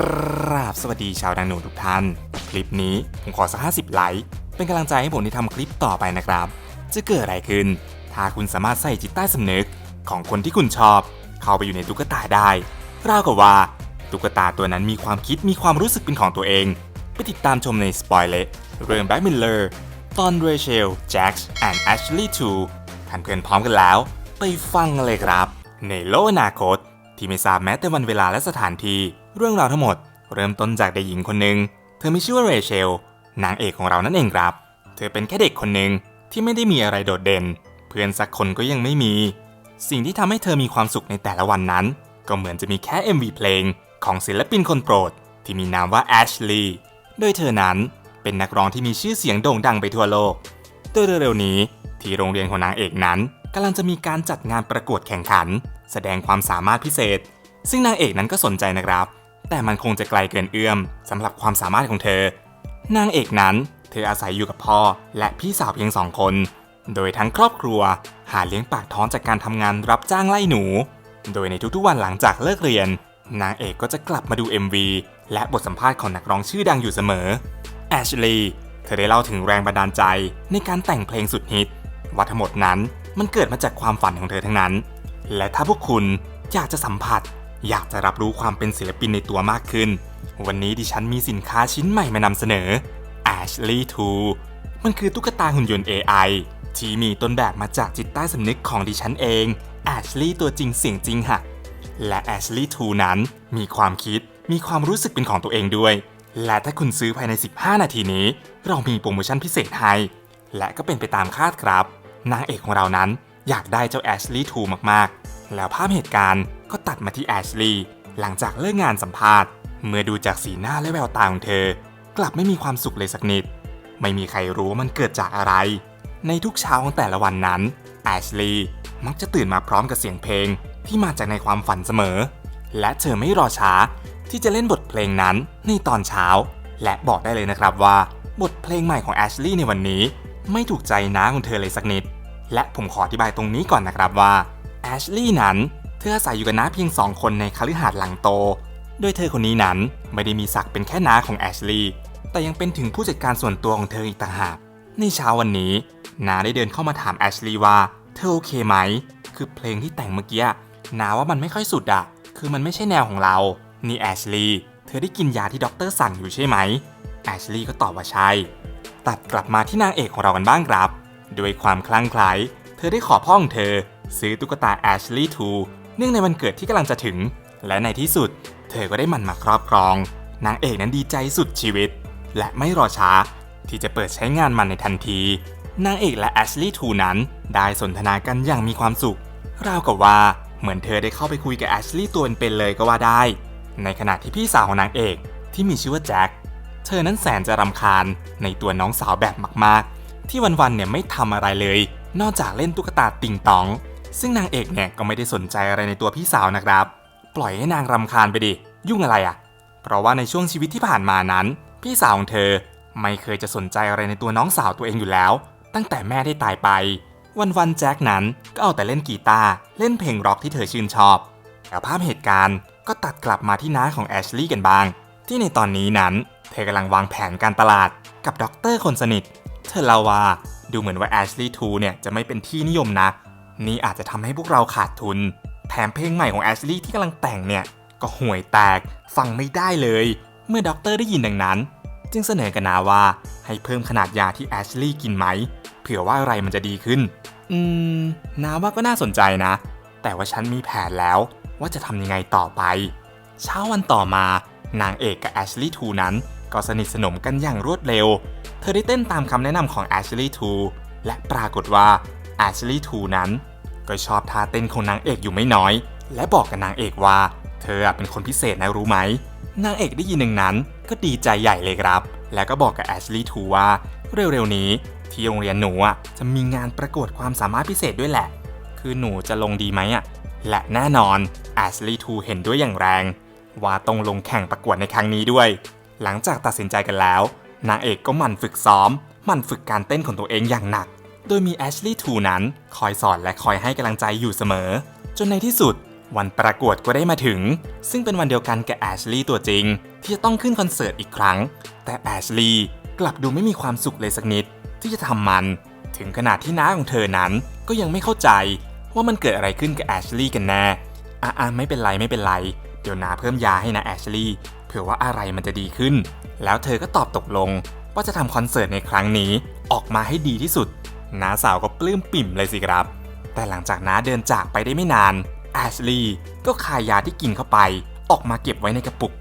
กราบสวัสดีชาวดังหนูทุกท่าน คลิปนี้ผมขอสักห้าสิบไลค์เป็นกำลังใจให้ผมได้ทำคลิปต่อไปนะครับ จะเกิดอะไรขึ้น ถ้าคุณสามารถใส่จิตใต้สำนึกของคนที่คุณชอบ เข้าไปอยู่ในตุ๊กตาได้ราวกับว่าตุ๊กตาตัวนั้นมีความคิดมีความรู้สึกเป็นของตัวเอง ไปติดตามชมในสปอยเลเรื่อง Black Miller ตอนเรเชลแจ็คส์และแอชลีย์ทูท่านเพื่อนพร้อมกันแล้ว ไปฟังเลยครับ ในโลกอนาคต ที่ไม่ทราบแม้แต่วันเวลาและสถานที่เรื่องราวทั้งหมดเริ่มต้นจากเด็กหญิงคนหนึ่ง เธอมีชื่อว่าเรเชล นางเอกของเรานั่นเองครับ เธอเป็นแค่เด็กคนหนึ่งที่ไม่ได้มีอะไรโดดเด่น เพื่อนสักคนก็ยังไม่มี สิ่งที่ทำให้เธอมีความสุขในแต่ละวันนั้น ก็เหมือนจะมีแค่ MV เพลง ของศิลปินคนโปรด ที่มีนามว่าแอชลีย์โดยเธอนั้นเป็นนักร้องที่มีชื่อเสียงโด่งดังไปทั่วโลกโดยเร็วๆนี้ที่โรงเรียนของนางเอกนั้นกำลังจะมีการจัดงานประกวดแข่งขัน แสดงความสามารถพิเศษ ซึ่งนางเอกนั้นก็สนใจนะครับ แต่มันคงจะไกลเกินเอื้อมสำหรับความสามารถของเธอ นางเอกนั้น เธออาศัยอยู่กับพ่อและพี่สาวเพียงสองคน โดยทั้งครอบครัวหาเลี้ยงปากท้องจากการทำงานรับจ้างไล่หนู โดยในทุกๆวันหลังจากเลิกเรียน นางเอกก็จะกลับมาดู MV และบทสัมภาษณ์ของนักร้องชื่อดังอยู่เสมอแอชลีย์เธอได้เล่าถึงแรงบันดาลใจในการแต่งเพลงสุดฮิตว่าทั้งหมดนั้นมันเกิดมาจากความฝันของเธอทั้งนั้น และถ้าพวกคุณอยากจะสัมผัส อยากจะรับรู้ความเป็นศิลปินในตัวมากขึ้น วันนี้ดิฉันมีสินค้าชิ้นใหม่มานำเสนอ Ashley 2มันคือตุ๊กตาหุ่นยนต์ AI ที่มีต้นแบบมาจากจิตใต้สำนึกของดิฉันเอง Ashley ตัวจริงเสียงจริงค่ะ และ Ashley 2นั้นมีความคิด มีความรู้สึกเป็นของตัวเองด้วย และถ้าคุณซื้อภายใน 15 นาทีนี้ เรามีโปรโมชั่นพิเศษให้ และก็เป็นไปตามคาดครับ นางเอกของเรานั้นอยากได้เจ้า Ashley 2มากๆ แล้วภาพเหตุการณ์ก็ ตัดมาที่ Ashley หลังจากเลิกงานสัมภาษณ์ เมื่อดูจากสีหน้าและแววตาของเธอ กลับไม่มีความสุขเลยสักนิด ไม่มีใครรู้ว่ามันเกิดจากอะไร ในทุกเช้าของแต่ละวันนั้นแอชลีย์มักจะตื่นมาพร้อมกับเสียงเพลงที่มาจากในความฝันเสมอ และเธอไม่รอช้าที่จะเล่นบทเพลงนั้นในตอนเช้า และบอกได้เลยนะครับว่า บทเพลงใหม่ของแอชลีย์ในวันนี้ ไม่ถูกใจน้าของเธอเลยสักนิด และผมขออธิบายตรงนี้ก่อนนะครับว่าแอชลีย์นั้น เธออาศัยอยู่กับน้าเพียงสองคนในคฤหาสน์หลังโต โดยเธอคนนี้นั้นไม่ได้มีศักดิ์เป็นแค่น้าของแอชลีย์แต่ยังเป็นถึงผู้จัดการส่วนตัวของเธออีกต่างหาก ในเช้าวันนี้นาได้เดินเข้ามาถามแอชลีย์ว่า เธอโอเคไหม คือเพลงที่แต่งเมื่อกี้นาว่ามันไม่ค่อยสุดอะคือมันไม่ใช่แนวของเรา นี่แอชลีย์เธอได้กินยาที่ด็อกเตอร์สั่งอยู่ใช่ไหมแอชลีย์ก็ตอบว่าใช่ ตัดกลับมาที่นางเอกของเรากันบ้างครับ ด้วยความคลั่งไคล้เธอได้ขอพ่อของเธอ ซื้อตุ๊กตาแอชลีย์ทู เนื่องในวันเกิดที่กำลังจะถึง และในที่สุด เธอก็ได้มันมาครอบครอง นางเอกนั้นดีใจสุดชีวิต และไม่รอช้า ที่จะเปิดใช้งานมันในทันที นางเอกและแอชลีย์ทูนั้นได้สนทนากันอย่างมีความสุข ราวกับว่าเหมือนเธอได้เข้าไปคุยกับแอชลีย์ตัวเป็นเลยก็ว่าได้ ในขณะที่พี่สาวของนางเอกที่มีชื่อว่าแจ็คเธอนั้นแสนจะรำคาญในตัวน้องสาวแบบมากๆ ที่วันๆเนี่ยไม่ทำอะไรเลย นอกจากเล่นตุ๊กตาติงตอง ซึ่งนางเอกเนี่ยก็ไม่ได้สนใจอะไรในตัวพี่สาวนะครับ ปล่อยให้นางรำคาญไปดิ ยุ่งอะไรอะ่ะ เพราะว่าในช่วงชีวิตที่ผ่านมานั้น พี่สาวของเธอไม่เคยจะสนใจอะไรในตัวน้องสาวตัวเองอยู่แล้ว ตั้งแต่แม่ได้ตายไป วันๆแจ็คนั้นก็เอาแต่เล่นกีตาร์เล่นเพลงร็อกที่เธอชื่นชอบแล้วภาพเหตุการณ์ก็ตัดกลับมาที่น้าของแอชลีย์กันบ้าง ที่ในตอนนี้นั้น เธอกำลังวางแผนการตลาดกับด็อกเตอร์คนสนิท เธอเล่าว่าดูเหมือนว่าแอชลีย์ทูเนี่ยจะไม่เป็นที่นิยมนัก นี่อาจจะทำให้พวกเราขาดทุน แถมเพลงใหม่ของแอชลีย์ที่กำลังแต่งเนี่ย ก็ห่วยแตกฟังไม่ได้เลย เมื่อด็อกเตอร์ได้ยินดังนั้น จึงเสนอกันนาว่าให้เพิ่มขนาดยาที่แอชลีย์กินไหม เผื่อว่าอะไรมันจะดีขึ้น อืมนาว่าก็น่าสนใจนะ แต่ว่าฉันมีแผนแล้วว่าจะทำยังไงต่อไป เช้าวันต่อมานางเอกกับแอชลีย์ทูนั้น ก็สนิทสนมกันอย่างรวดเร็ว เธอได้เต้นตามคำแนะนำของแอชลีย์ทูและปรากฏว่าแอชลีย์ทูนั้น ก็ชอบท่าเต้นของนางเอกอยู่ไม่น้อย และบอกกับนางเอกว่า เธอเป็นคนพิเศษนะรู้ไหม นางเอกได้ยินดังนั้นก็ดีใจใหญ่เลยครับ แล้วก็บอกกับแอชลีย์ทูว่า เร็วๆนี้ ที่โรงเรียนหนูอะจะมีงานประกวดความสามารถพิเศษด้วยแหละ คือหนูจะลงดีไหมอะและแน่นอนแอชลีย์ทูเห็นด้วยอย่างแรง ว่าต้องลงแข่งประกวดในครั้งนี้ด้วย หลังจากตัดสินใจกันแล้ว นางเอกก็หมั่นฝึกซ้อมหมั่นฝึกการเต้นของตัวเองอย่างหนัก โดยมีแอชลีย์ทูนั้นคอยสอนและคอยให้กำลังใจอยู่เสมอ จนในที่สุดวันประกวดก็ได้มาถึง ซึ่งเป็นวันเดียวกันกับแอชลีย์ตัวจริง ที่จะต้องขึ้นคอนเสิร์ตอีกครั้ง แต่แอชลีย์กลับดูไม่มีความสุขเลยสักนิด ที่จะทำมัน ถึงขนาดที่น้าของเธอนั้นก็ยังไม่เข้าใจว่ามันเกิดอะไรขึ้นกับแอชลีย์กันแน่อะๆไม่เป็นไรไม่เป็นไร เดี๋ยวนาเพิ่มยาให้นะแอชลีย์เผื่อว่าอะไรมันจะดีขึ้น แล้วเธอก็ตอบตกลงว่าจะทำคอนเสิร์ตในครั้งนี้ออกมาให้ดีที่สุด น้าสาวก็ปลื้มปิ่มเลยสิครับ แต่หลังจากน้าเดินจากไปได้ไม่นานแอชลีย์ก็คายยาที่กินเข้าไป ออกมาเก็บไว้ในกระปุก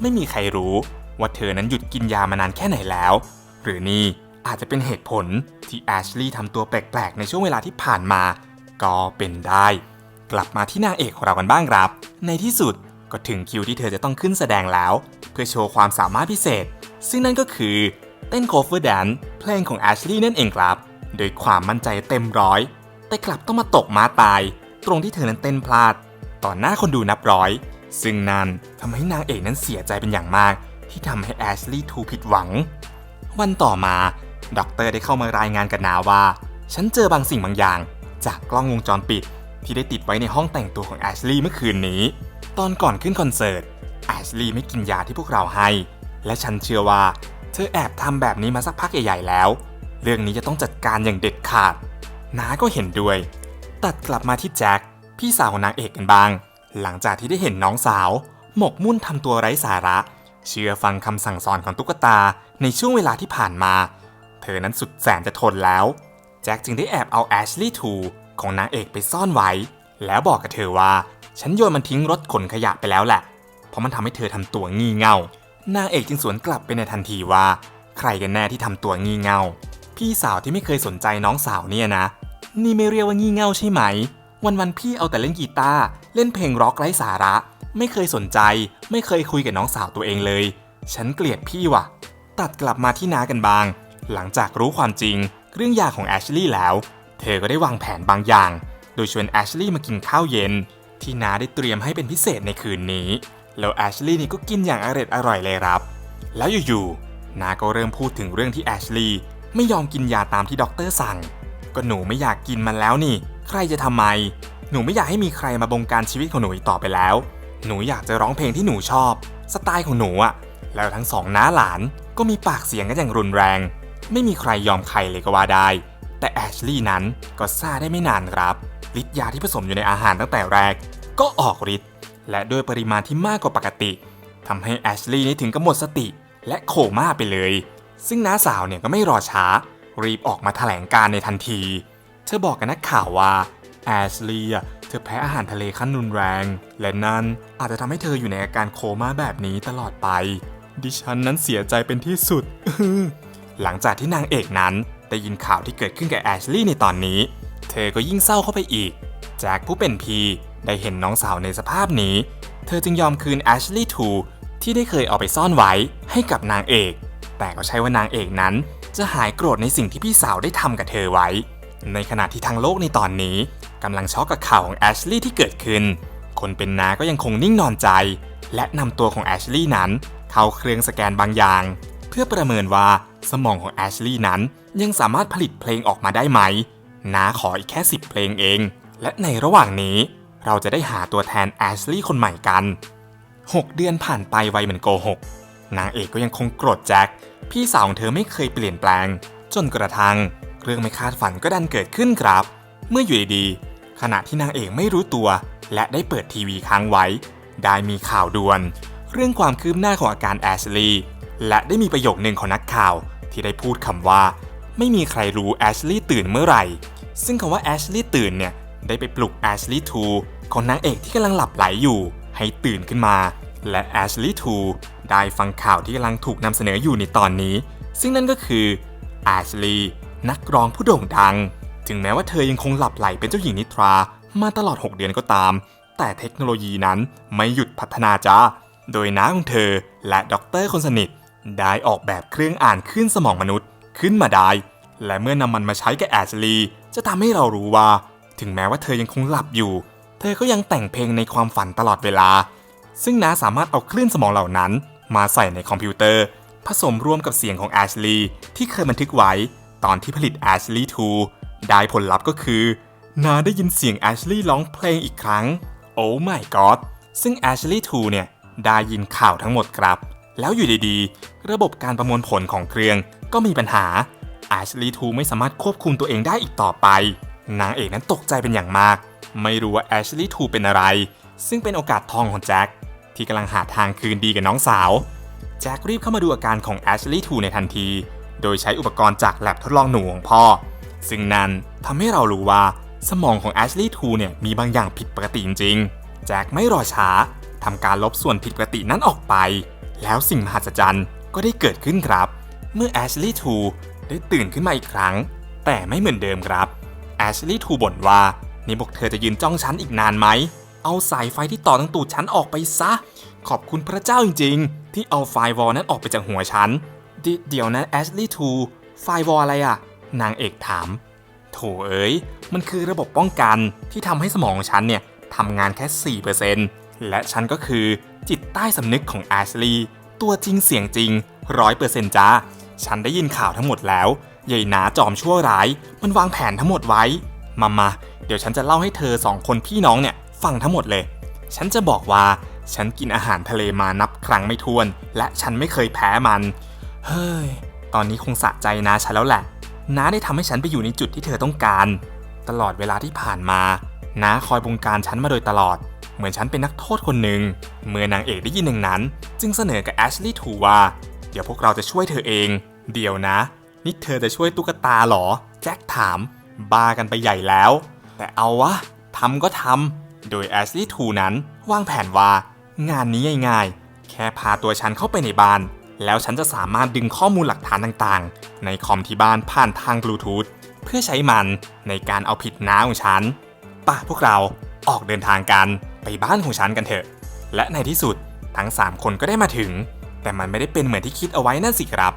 ไม่มีใครรู้ว่าเธอนั้นหยุดกินยามานานแค่ไหนแล้ว หรือนี่อาจจะเป็นเหตุผลที่แอชลีย์ทำตัวแปลกๆ ในช่วงเวลาที่ผ่านมา ก็เป็นได้ กลับมาที่นางเอกของเรากันบ้างครับ ในที่สุดก็ถึงคิวที่เธอจะต้องขึ้นแสดงแล้ว เพื่อโชว์ความสามารถพิเศษ ซึ่งนั่นก็คือเต้นโคเวอร์แดนเพลงของแอชลีย์นั่นเองครับ โดยความมั่นใจเต็มร้อย แต่กลับต้องมาตกม้าตาย ตรงที่เธอนั้นเต้นพลาด ต่อหน้าคนดูนับร้อย ซึ่งนั่นทำให้นางเอกนั้นเสียใจเป็นอย่างมาก ที่ทำให้แอชลีย์ทูผิดหวัง วันต่อมาด็อกเตอร์ได้เข้ามารายงานกับนาว่า ฉันเจอบางสิ่งบางอย่าง จากกล้องวงจรปิด ที่ได้ติดไว้ในห้องแต่งตัวของแอชลีย์เมื่อคืนนี้ ตอนก่อนขึ้นคอนเสิร์ตแอชลีย์ไม่กินยาที่พวกเราให้ และฉันเชื่อว่า เธอแอบทำแบบนี้มาสักพักใหญ่ๆแล้ว เรื่องนี้จะต้องจัดการอย่างเด็ดขาดน้าก็เห็นด้วย ตัดกลับมาที่แจ็คพี่สาวของนางเอกกันบ้าง หลังจากที่ได้เห็นน้องสาว หมกมุ่นทำตัวไร้สาระ เชื่อฟังคำสั่งสอนของตุ๊กตาในช่วงเวลาที่ผ่านมา เธอนั้นสุดแสนจะทนแล้ว แจ็คจึงได้แอบเอาแอชลีย์ทูของนางเอกไปซ่อนไว้ แล้วบอกกับเธอว่า ฉันโยนมันทิ้งรถขนขยะไปแล้วแหละ เพราะมันทำให้เธอทำตัวงี่เง่า นางเอกจึงสวนกลับไปในทันทีว่า ใครกันแน่ที่ทำตัวงี่เง่า พี่สาวที่ไม่เคยสนใจน้องสาวเนี่ยนะ นี่ไม่เรียกว่างี่เง่าใช่ไหม วันๆพี่เอาแต่เล่นกีตาร์เล่นเพลงร็อกไร้สาระ ไม่เคยสนใจ ไม่เคยคุยกับน้องสาวตัวเองเลย ฉันเกลียดพี่ว่ะ ตัดกลับมาที่นากันบาง หลังจากรู้ความจริง เรื่องยาของแอชลีย์แล้ว เธอก็ได้วางแผนบางอย่าง โดยชวนแอชลีย์มากินข้าวเย็น ที่นาได้เตรียมให้เป็นพิเศษในคืนนี้ แล้วแอชลีย์นี่ก็กินอย่างอร่อยอร่อยเลยครับ แล้วอยู่ๆนาก็เริ่มพูดถึงเรื่องที่แอชลีย์ ไม่ยอมกินยาตามที่ด็อกเตอร์สั่ง ก็หนูไม่อยากกินมันแล้วนี่ ใครจะทำไม หนูไม่อยากให้มีใครมาบงการชีวิตของหนูอีกต่อไปแล้ว หนูอยากจะร้องเพลงที่หนูชอบ สไตล์ของหนูอะแล้วทั้งสองน้าหลานก็มีปากเสียงกันอย่างรุนแรง ไม่มีใครยอมใครเลยก็ว่าได้ แต่แอชลีย์นั้นก็ซ่าได้ไม่นานครับฤทธิ์ยาที่ผสมอยู่ในอาหารตั้งแต่แรก ก็ออกฤทธิ์และด้วยปริมาณที่มากกว่าปกติทำให้แอชลีย์นี่ถึงกับหมดสติ และโคม่าไปเลย ซึ่งน้าสาวเนี่ยก็ไม่รอช้า รีบออกมาแถลงการในทันที เธอบอกกับนักข่าวว่าแอชลีย์เธอแพ้อาหารทะเลขั้นรุนแรง และนั่นอาจจะทำให้เธออยู่ในอาการโคม่าแบบนี้ตลอดไป ดิฉันนั้นเสียใจเป็นที่สุด หลังจากที่นางเอกนั้นได้ยินข่าวที่เกิดขึ้นกับแอชลีย์ในตอนนี้ เธอก็ยิ่งเศร้าเข้าไปอีกแจ็คผู้เป็นพีได้เห็นน้องสาวในสภาพนี้ เธอจึงยอมคืนแอชลีย์ทูที่ได้เคยเอาไปซ่อนไว้ให้กับนางเอก แต่ก็ใช่ว่านางเอกนั้น จะหายโกรธในสิ่งที่พี่สาวได้ทำกับเธอไว้ ในขณะที่ทางโลกในตอนนี้กำลังช็อกกับข่าวของแอชลีย์ที่เกิดขึ้น คนเป็นน้าก็ยังคงนิ่งนอนใจ และนำตัวของแอชลีย์นั้น เข้าเครื่องสแกนบางอย่าง เพื่อประเมินว่าสมองของแอชลีย์นั้น ยังสามารถผลิตเพลงออกมาได้ไหมน้าขออีกแค่ 10 เพลงเอง และในระหว่างนี้ เราจะได้หาตัวแทนแอชลีย์คนใหม่กัน 6 เดือนผ่านไปไวเหมือนโกหกนางเอกก็ยังคงโกรธแจ็ค พี่สาวของเธอไม่เคยเปลี่ยนแปลง จนกระทั่งเรื่องไม่คาดฝันก็ดันเกิดขึ้นครับ เมื่ออยู่ดีๆขณะที่นางเอกไม่รู้ตัว และได้เปิดทีวีค้างไว้ ได้มีข่าวด่วน เรื่องความคืบหน้าของอาการแอชลีย์และได้มีประโยคหนึ่งของนักข่าวที่ได้พูดคำว่า ไม่มีใครรู้แอชลีย์ตื่นเมื่อไหร่ ซึ่งคำว่าแอชลีย์ตื่นเนี่ยได้ไปปลุกแอชลีย์ทูของนางเอกที่กำลังหลับไหลอยู่ ให้ตื่นขึ้นมา และแอชลีย์ทูได้ฟังข่าวที่กำลังถูกนำเสนออยู่ในตอนนี้ ซึ่งนั่นก็คือแอชลีย์นักร้องผู้โด่งดัง ถึงแม้ว่าเธอยังคงหลับไหลเป็นเจ้าหญิงนิทรามาตลอด 6 เดือนก็ตาม แต่เทคโนโลยีนั้นไม่หยุดพัฒนาจ้า โดยน้าของเธอและด็อกเตอร์คนสนิท ได้ออกแบบเครื่องอ่านคลื่นสมองมนุษย์ขึ้นมาได้ และเมื่อนำมันมาใช้กับแอชลีย์จะทำให้เรารู้ว่า ถึงแม้ว่าเธอยังคงหลับอยู่ เธอก็ยังแต่งเพลงในความฝันตลอดเวลา ซึ่งน้าสามารถเอาคลื่นสมองเหล่านั้น มาใส่ในคอมพิวเตอร์ ผสมร่วมกับเสียงของแอชลีย์ที่เคยบันทึกไว้ ตอนที่ผลิต Ashley 2ได้ผลลัพธ์ก็คือนาได้ยินเสียงแอชลีย์ร้องเพลงอีกครั้ง โอ้ my god ซึ่ง Ashley 2เนี่ยได้ยินข่าวทั้งหมดครับ แล้วอยู่ดีๆ ระบบการประมวลผลของเครื่องก็มีปัญหา Ashley 2ไม่สามารถควบคุมตัวเองได้อีกต่อไป นางเอกนั้นตกใจเป็นอย่างมาก ไม่รู้ว่า Ashley 2เป็นอะไร ซึ่งเป็นโอกาสทองของแจ็ค ที่กำลังหาทางคืนดีกับน้องสาว แจ็ครีบเข้ามาดูอาการของ Ashley 2ในทันที โดยใช้อุปกรณ์จากแลบทดลองหนูของพ่อ ซึ่งนั่นทำให้เรารู้ว่าสมองของ Ashley 2เนี่ยมีบางอย่างผิดปกติจริงๆ แจ็คไม่รอช้าทำการลบส่วนผิดปกตินั้นออกไป แล้วสิ่งมหัศจรรย์ก็ได้เกิดขึ้นครับ เมื่อ Ashley 2ได้ตื่นขึ้นมาอีกครั้ง แต่ไม่เหมือนเดิมครับ Ashley 2บ่นว่านี่พวกเธอจะยืนจ้องฉันอีกนานไหม เอาสายไฟที่ต่อตั้งตูดฉันออกไปซะ ขอบคุณพระเจ้าจริงๆ ที่เอาไฟวอลนั้นออกไปจากหัวฉันเดเดี๋ยวนะ Ashley 2ไฟวอลอะไรอะนางเอกถาม โถเอ้ยมันคือระบบป้องกันที่ทำให้สมองของฉันเนี่ยทำงานแค่ 4%และฉันก็คือจิตใต้สำนึกของแอชลีย์ตัวจริงเสียงจริง100%จ้า ฉันได้ยินข่าวทั้งหมดแล้วยายนาจอมชั่วร้าย มันวางแผนทั้งหมดไว้ มามา เดี๋ยวฉันจะเล่าให้เธอสองคนพี่น้องเนี่ย ฟังทั้งหมดเลย ฉันจะบอกว่าฉันกินอาหารทะเลมานับครั้งไม่ถ้วน และฉันไม่เคยแพ้มัน เฮ้ย ตอนนี้คงสะใจนาฉันแล้วแหละน้าได้ทำให้ฉันไปอยู่ในจุดที่เธอต้องการ ตลอดเวลาที่ผ่านมาน้าคอยบงการฉันมาโดยตลอด เหมือนฉันเป็นนักโทษคนหนึ่ง เมื่อนางเอกได้ยินอย่างนั้น จึงเสนอกับแอชลีย์ทูว่า เดี๋ยวพวกเราจะช่วยเธอเอง เดี๋ยวนะ นี่เธอจะช่วยตุ๊กตาเหรอ แจ็คถาม บ้ากันไปใหญ่แล้ว แต่เอาวะทำก็ทำ โดยแอชลีย์ทูนั้นวางแผนว่า งานนี้ง่ายๆ แค่พาตัวฉันเข้าไปในบ้าน แล้วฉันจะสามารถดึงข้อมูลหลักฐานต่างๆ ในคอมที่บ้านผ่านทางบลูทูธเพื่อใช้มันในการเอาผิดน้าของฉันป่ะพวกเราออกเดินทางกันไปบ้านของฉันกันเถอะ และในที่สุดทั้ง 3 คนก็ได้มาถึง แต่มันไม่ได้เป็นเหมือนที่คิดเอาไว้นั่นสิครับ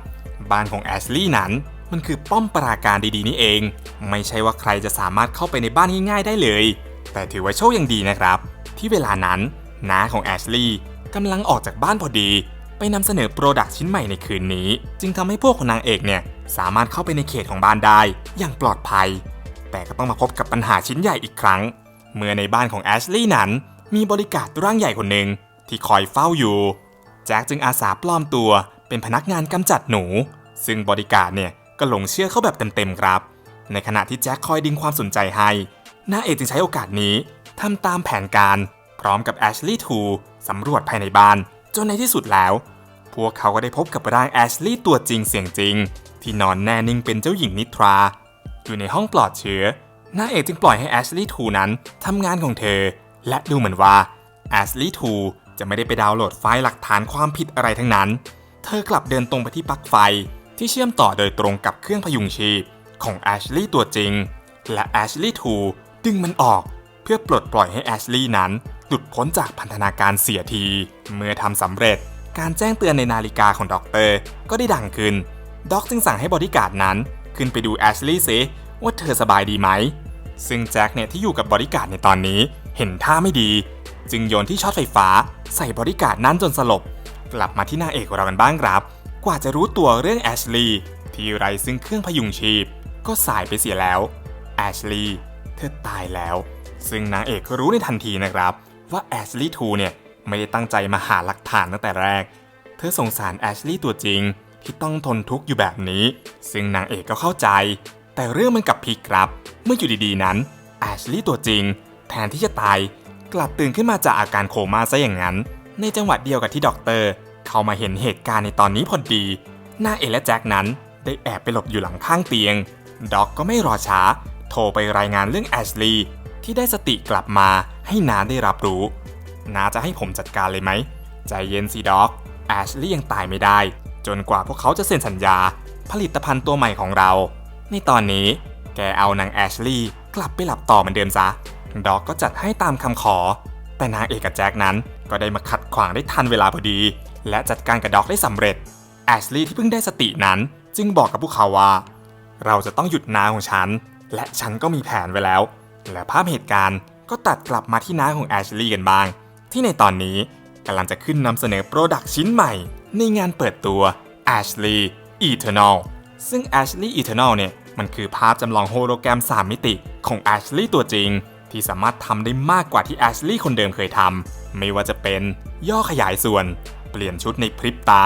บ้านของแอชลีย์นั้นมันคือป้อมปราการดีๆนี่เอง ไม่ใช่ว่าใครจะสามารถเข้าไปในบ้านง่ายๆได้เลย แต่ถือว่าโชคยังดีนะครับ ที่เวลานั้นน้าของแอชลีย์กำลังออกจากบ้านพอดี ไปนำเสนอโปรดักชิ้นใหม่ในคืนนี้ จึงทำให้พวกของนางเอกเนี่ยสามารถเข้าไปในเขตของบ้านได้อย่างปลอดภัย แต่ก็ต้องมาพบกับปัญหาชิ้นใหญ่อีกครั้ง เมื่อในบ้านของแอชลีย์นั้น มีบริการร่างใหญ่คนหนึ่งที่คอยเฝ้าอยู่แจ็คจึงอาสาปลอมตัวเป็นพนักงานกำจัดหนู ซึ่งบริการเนี่ยก็หลงเชื่อเขาแบบเต็มๆครับ ในขณะที่แจ็คคอยดึงความสนใจให้ นาเอกจึงใช้โอกาสนี้ทำตามแผนการ พร้อมกับแอชลีย์ทูสำรวจภายในบ้าน จนในที่สุดแล้ว พวกเขาก็ได้พบกับร่างแอชลีย์ตัวจริงเสียงจริง ที่นอนแน่นิ่งเป็นเจ้าหญิงนิทรา อยู่ในห้องปลอดเชื้อนาเอกจึงปล่อยให้แอชลีย์ทูนั้นทำงานของเธอ และดูเหมือนว่าแอชลีย์ทูจะไม่ได้ไปดาวน์โหลดไฟล์หลักฐานความผิดอะไรทั้งนั้น เธอกลับเดินตรงไปที่ปลั๊กไฟที่เชื่อมต่อโดยตรงกับเครื่องพยุงชีพของแอชลีย์ตัวจริง และแอชลีย์ทู ดึงมันออกเพื่อปลดปล่อยให้แอชลีย์นั้นหลุดพ้นจากพันธนาการเสียที เมื่อทำสำเร็จการแจ้งเตือนในนาฬิกาของด็อกเตอร์ก็ได้ดังขึ้น ด็อกจึงสั่งให้บอดี้การ์ดนั้น ขึ้นไปดูแอชลีย์ซิว่าเธอสบายดีไหม ซึ่งแจ็คเนี่ยที่อยู่กับบอดี้การ์ดในตอนนี้เห็นท่าไม่ดี จึงโยนที่ช็อตไฟฟ้าใส่บอดี้การ์ดนั้นจนสลบ กลับมาที่นางเอกของเรากันบ้างครับ กว่าจะรู้ตัวเรื่องแอชลีย์ที่ไรซึ่งเครื่องพยุงชีพ ก็สายไปเสียแล้วแอชลีย์ เธอตายแล้ว ซึ่งนางเอกก็รู้ในทันทีนะครับ ว่าแอชลีย์ทูเนี่ยไม่ได้ตั้งใจมาหาหลักฐานตั้งแต่แรก เธอสงสารแอชลีย์ตัวจริงที่ต้องทนทุกข์อยู่แบบนี้ ซึ่งนางเอกก็เข้าใจ แต่เรื่องมันกลับพลิกครับ เมื่ออยู่ดีๆนั้นแอชลีย์ตัวจริง แทนที่จะตาย กลับตื่นขึ้นมาจากอาการโคม่าซะอย่างนั้น ในจังหวะเดียวกับที่ด็อกเตอร์เข้ามาเห็นเหตุการณ์ในตอนนี้พอดีนางเอกและแจ็คนั้นได้แอบไปหลบอยู่หลังข้างเตียงด็อกก็ไม่รอช้า โทรไปรายงานเรื่องแอชลีย์ที่ได้สติกลับมาให้นาได้รับรู้ นาจะให้ผมจัดการเลยไหม ใจเย็นสิด็อก แอชลีย์ยังตายไม่ได้ จนกว่าพวกเขาจะเซ็นสัญญา ผลิตภัณฑ์ตัวใหม่ของเรา ในตอนนี้ แกเอานางแอชลีย์กลับไปหลับต่อเหมือนเดิมซะ ด็อกก็จัดให้ตามคำขอ แต่นางเอกกับแจ็คนั้นก็ได้มาขัดขวางได้ทันเวลาพอดี และจัดการกับด็อกได้สำเร็จ แอชลีย์ที่เพิ่งได้สตินั้น จึงบอกกับพวกเขาว่า เราจะต้องหยุดนาของฉัน และฉันก็มีแผนไว้แล้ว และภาพเหตุการณ์ก็ตัดกลับมาที่น้าของแอชลีย์กันบ้าง ที่ในตอนนี้กำลังจะขึ้นนำเสนอโปรดักชิ้นใหม่ ในงานเปิดตัว Ashley Eternal ซึ่ง Ashley Eternal เนี่ยมันคือภาพจำลองโฮโลแกรม 3 มิติของ Ashley ตัวจริง ที่สามารถทำได้มากกว่าที่แอชลีย์คนเดิมเคยทำไม่ว่าจะเป็นย่อขยายส่วน เปลี่ยนชุดในพริบตา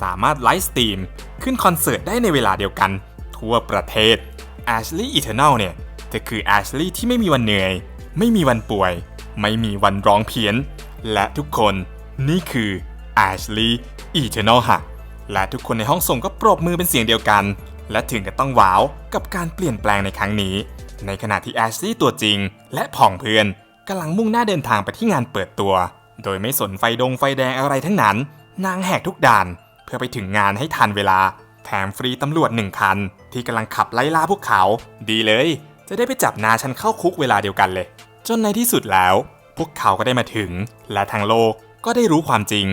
สามารถไลฟ์สตรีม ขึ้นคอนเสิร์ตได้ในเวลาเดียวกัน ทั่วประเทศ Ashley Eternal เนี่ยจะคือ Ashley ที่ไม่มีวันเหนื่อย ไม่มีวันป่วย ไม่มีวันร้องเพี้ยน และทุกคนนี่คือ Ashley Eternal ฮะและทุกคนในห้องส่งก็ปรบมือเป็นเสียงเดียวกัน และถึงกับต้องว้าวกับการเปลี่ยนแปลงในครั้งนี้ ในขณะที่แอชลีย์ตัวจริง และผองเพื่อนกำลังมุ่งหน้าเดินทางไปที่งานเปิดตัว โดยไม่สนไฟดงไฟแดงอะไรทั้งนั้น นางแหกทุกด่าน เพื่อไปถึงงานให้ทันเวลา แถมฟรีตำรวจหนึ่งคัน ที่กำลังขับไล่ล่าพวกเขา ดีเลย จะได้ไปจับนาฉันเข้าคุกเวลาเดียวกันเลย จนในที่สุดแล้ว พวกเขาก็ได้มาถึง และทางโลกก็ได้รู้ความจริง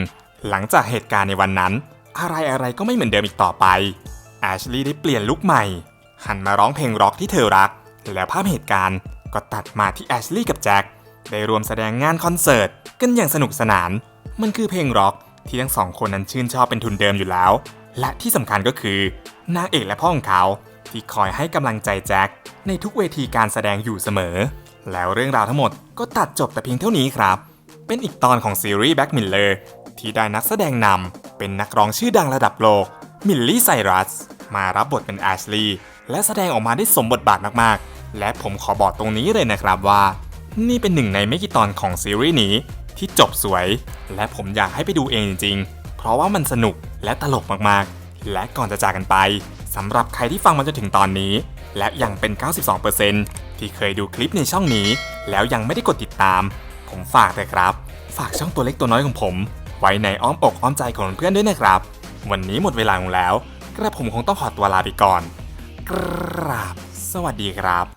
หลังจากเหตุการณ์ในวันนั้น อะไรอะไรก็ไม่เหมือนเดิมอีกต่อไปแอชลีย์ได้เปลี่ยนลุคใหม่ หันมาร้องเพลงร็อกที่เธอรัก แล้วภาพเหตุการณ์ก็ตัดมาที่แอชลีย์กับแจ็คได้รวมแสดงงานคอนเสิร์ตกันอย่างสนุกสนาน มันคือเพลงร็อกที่ทั้งสองคนนั้นชื่นชอบเป็นทุนเดิมอยู่แล้ว และที่สำคัญก็คือนางเอกและพ่อของเขาที่คอยให้กำลังใจแจ็คในทุกเวทีการแสดงอยู่เสมอ แล้วเรื่องราวทั้งหมดก็ตัดจบแต่เพียงเท่านี้ครับ เป็นอีกตอนของซีรีส์แบ็กมิลเลอร์ที่ได้นักแสดงนำเป็นนักร้องชื่อดังระดับโลก มิลลี่ไซรัส มารับบทเป็นแอชลีย์และแสดงออกมาได้สมบทบาทมากๆ และผมขอบอกตรงนี้เลยนะครับว่า นี่เป็นหนึ่งในไม่กี่ตอนของซีรีส์นี้ที่จบสวย และผมอยากให้ไปดูเองจริงๆ เพราะว่ามันสนุกและตลกมากๆ และก่อนจะจากกันไปสำหรับใครที่ฟังมาจนถึงตอนนี้ และยังเป็น 92%ที่เคยดูคลิปในช่องนี้ แล้วยังไม่ได้กดติดตาม ผมฝากเลยครับ ฝากช่องตัวเล็กตัวน้อยของผม ไว้ในอ้อมอกอ้อมใจของเพื่อนด้วยนะครับ วันนี้หมดเวลาลงแล้ว กระผมคงต้องขอตัวลาไปก่อน กราบ สวัสดีครับ